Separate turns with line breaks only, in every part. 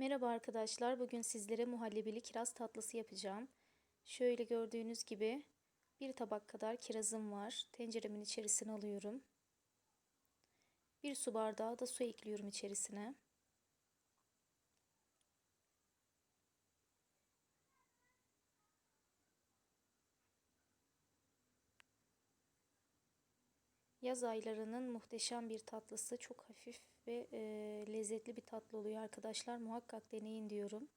Merhaba arkadaşlar. Bugün sizlere muhallebili kiraz tatlısı yapacağım. Şöyle gördüğünüz gibi bir tabak kadar kirazım var. Tenceremin içerisine alıyorum. Bir su bardağı da su ekliyorum içerisine. Yaz aylarının muhteşem bir tatlısı. Çok hafif ve e, lezzetli bir tatlı oluyor arkadaşlar. Muhakkak deneyin diyorum.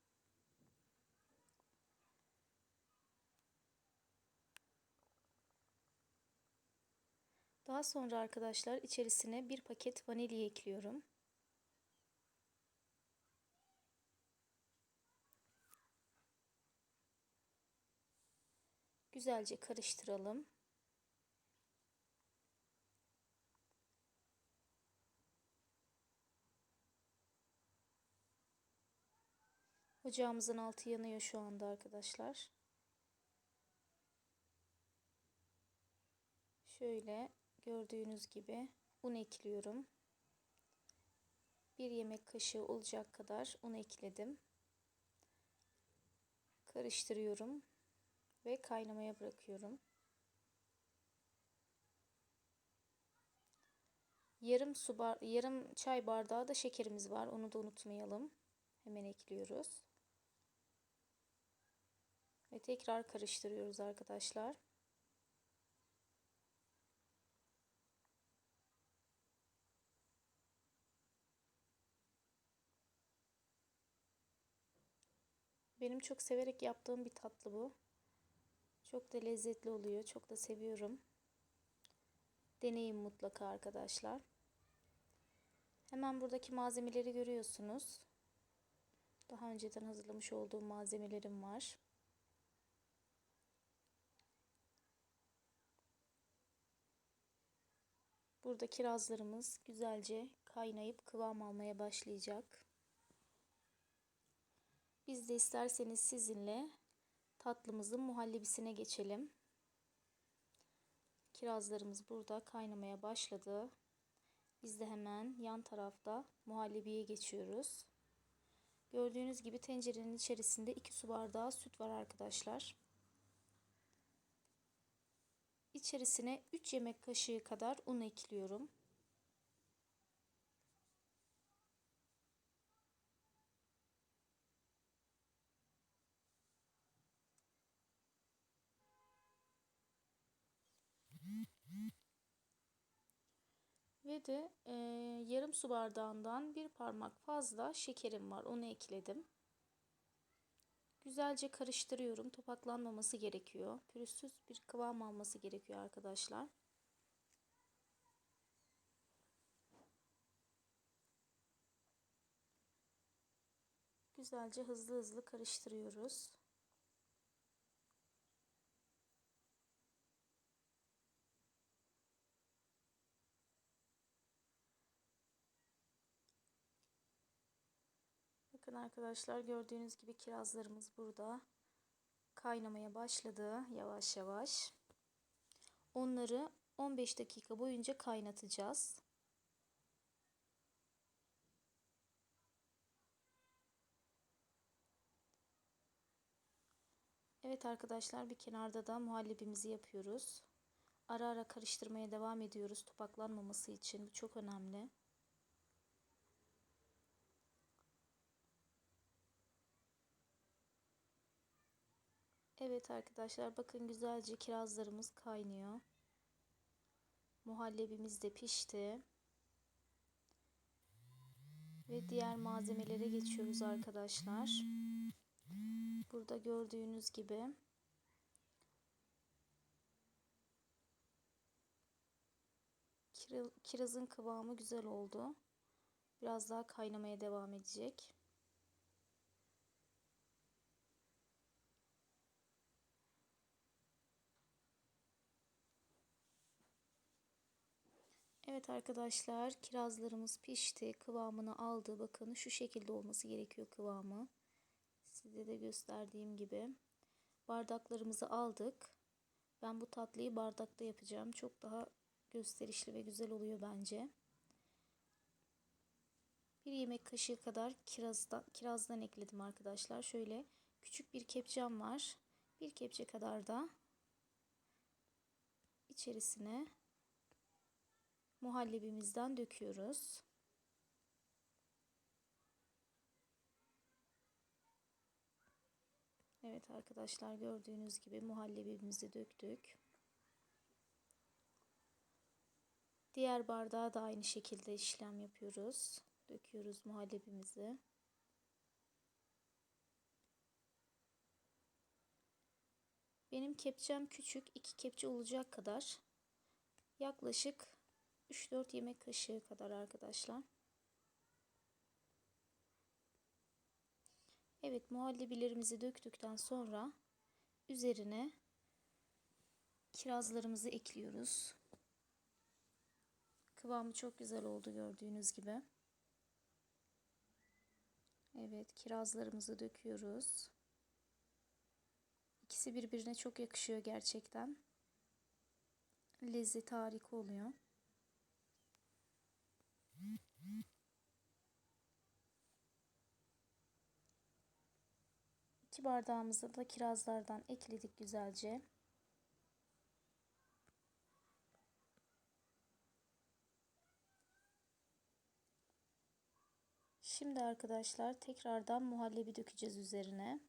Daha sonra arkadaşlar içerisine bir paket vanilya ekliyorum. Güzelce karıştıralım. Ocağımızın altı yanıyor şu anda arkadaşlar. Şöyle gördüğünüz gibi un ekliyorum. Bir yemek kaşığı olacak kadar un ekledim. Karıştırıyorum ve kaynamaya bırakıyorum. Yarım su bar yarım çay bardağı da şekerimiz var. Onu da unutmayalım. Hemen ekliyoruz. Ve tekrar karıştırıyoruz arkadaşlar. Benim çok severek yaptığım bir tatlı bu. Çok da lezzetli oluyor. Çok da seviyorum. Deneyin mutlaka arkadaşlar. Hemen buradaki malzemeleri görüyorsunuz. Daha önceden hazırlamış olduğum malzemelerim var. Burada kirazlarımız güzelce kaynayıp kıvam almaya başlayacak. Biz de isterseniz sizinle tatlımızın muhallebisine geçelim. Kirazlarımız burada kaynamaya başladı. Biz de hemen yan tarafta muhallebiye geçiyoruz. Gördüğünüz gibi tencerenin içerisinde 2 su bardağı süt var arkadaşlar. İçerisine 3 yemek kaşığı kadar un ekliyorum. Ve de e, yarım su bardağından bir parmak fazla şekerim var. Onu ekledim. Güzelce karıştırıyorum. Topaklanmaması gerekiyor. Pürüzsüz bir kıvam alması gerekiyor arkadaşlar. Güzelce hızlı hızlı karıştırıyoruz. Bakın arkadaşlar gördüğünüz gibi kirazlarımız burada kaynamaya başladı yavaş yavaş. Onları 15 dakika boyunca kaynatacağız. Evet arkadaşlar bir kenarda da muhallebimizi yapıyoruz. Ara ara karıştırmaya devam ediyoruz topaklanmaması için. Bu çok önemli. Evet arkadaşlar bakın güzelce kirazlarımız kaynıyor. Muhallebimiz de pişti. Ve diğer malzemelere geçiyoruz arkadaşlar. Burada gördüğünüz gibi kirazın kıvamı güzel oldu. Biraz daha kaynamaya devam edecek. Evet arkadaşlar kirazlarımız pişti. Kıvamını aldı. Bakın şu şekilde olması gerekiyor kıvamı. Size de gösterdiğim gibi. Bardaklarımızı aldık. Ben bu tatlıyı bardakta yapacağım. Çok daha gösterişli ve güzel oluyor bence. Bir yemek kaşığı kadar kirazdan, kirazdan ekledim arkadaşlar. Şöyle küçük bir kepçem var. Bir kepçe kadar da içerisine muhallebimizden döküyoruz. Evet arkadaşlar gördüğünüz gibi muhallebimizi döktük. Diğer bardağa da aynı şekilde işlem yapıyoruz. Döküyoruz muhallebimizi. Benim kepçem küçük. 2 kepçe olacak kadar. Yaklaşık 3-4 yemek kaşığı kadar arkadaşlar. Evet muhallebilerimizi döktükten sonra üzerine kirazlarımızı ekliyoruz. Kıvamı çok güzel oldu gördüğünüz gibi. Evet kirazlarımızı döküyoruz. İkisi birbirine çok yakışıyor gerçekten. Lezzet harika oluyor. İki bardağımızı da kirazlardan ekledik güzelce. Şimdi arkadaşlar tekrardan muhallebi dökeceğiz üzerine.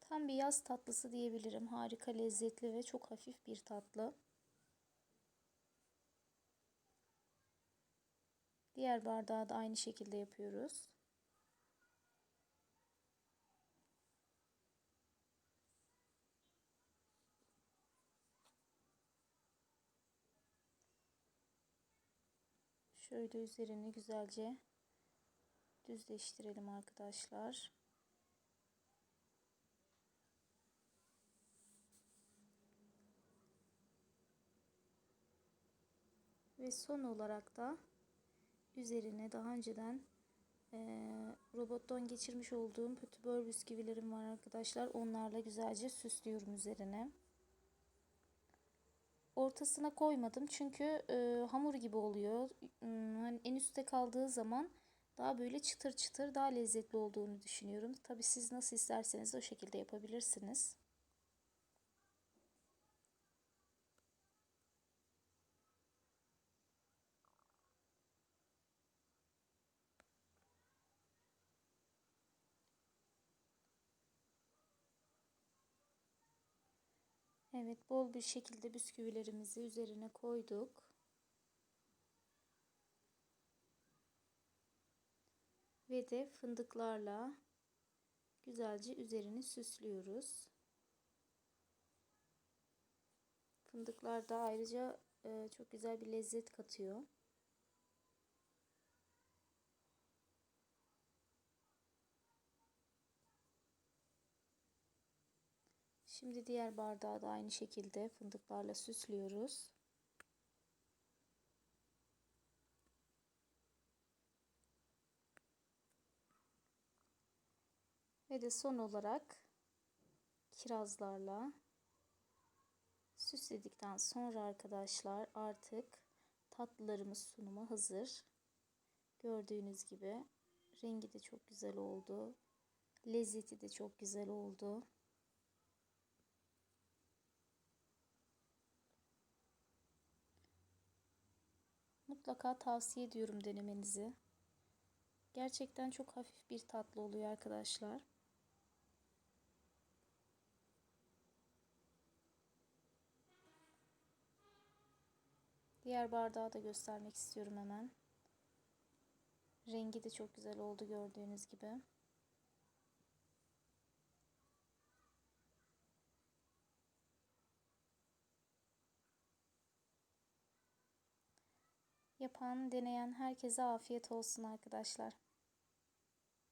Tam bir yaz tatlısı diyebilirim. Harika lezzetli ve çok hafif bir tatlı. Diğer bardağı da aynı şekilde yapıyoruz. Şöyle üzerini güzelce düzleştirelim arkadaşlar. Ve son olarak da üzerine daha önceden e, robottan geçirmiş olduğum pötibör bisküvilerim var arkadaşlar. Onlarla güzelce süslüyorum üzerine. Ortasına koymadım çünkü e, hamur gibi oluyor. Hani en üstte kaldığı zaman daha böyle çıtır çıtır daha lezzetli olduğunu düşünüyorum. Tabi siz nasıl isterseniz o şekilde yapabilirsiniz. Evet bol bir şekilde bisküvilerimizi üzerine koyduk. Ve de fındıklarla güzelce üzerini süslüyoruz. Fındıklar da ayrıca e, çok güzel bir lezzet katıyor. Şimdi diğer bardağı da aynı şekilde fındıklarla süslüyoruz. Ve de son olarak kirazlarla süsledikten sonra arkadaşlar artık tatlılarımız sunuma hazır. Gördüğünüz gibi rengi de çok güzel oldu. Lezzeti de çok güzel oldu. Mutlaka tavsiye ediyorum denemenizi. Gerçekten çok hafif bir tatlı oluyor arkadaşlar. Diğer bardağı da göstermek istiyorum hemen. Rengi de çok güzel oldu gördüğünüz gibi. Yapan, deneyen herkese afiyet olsun arkadaşlar.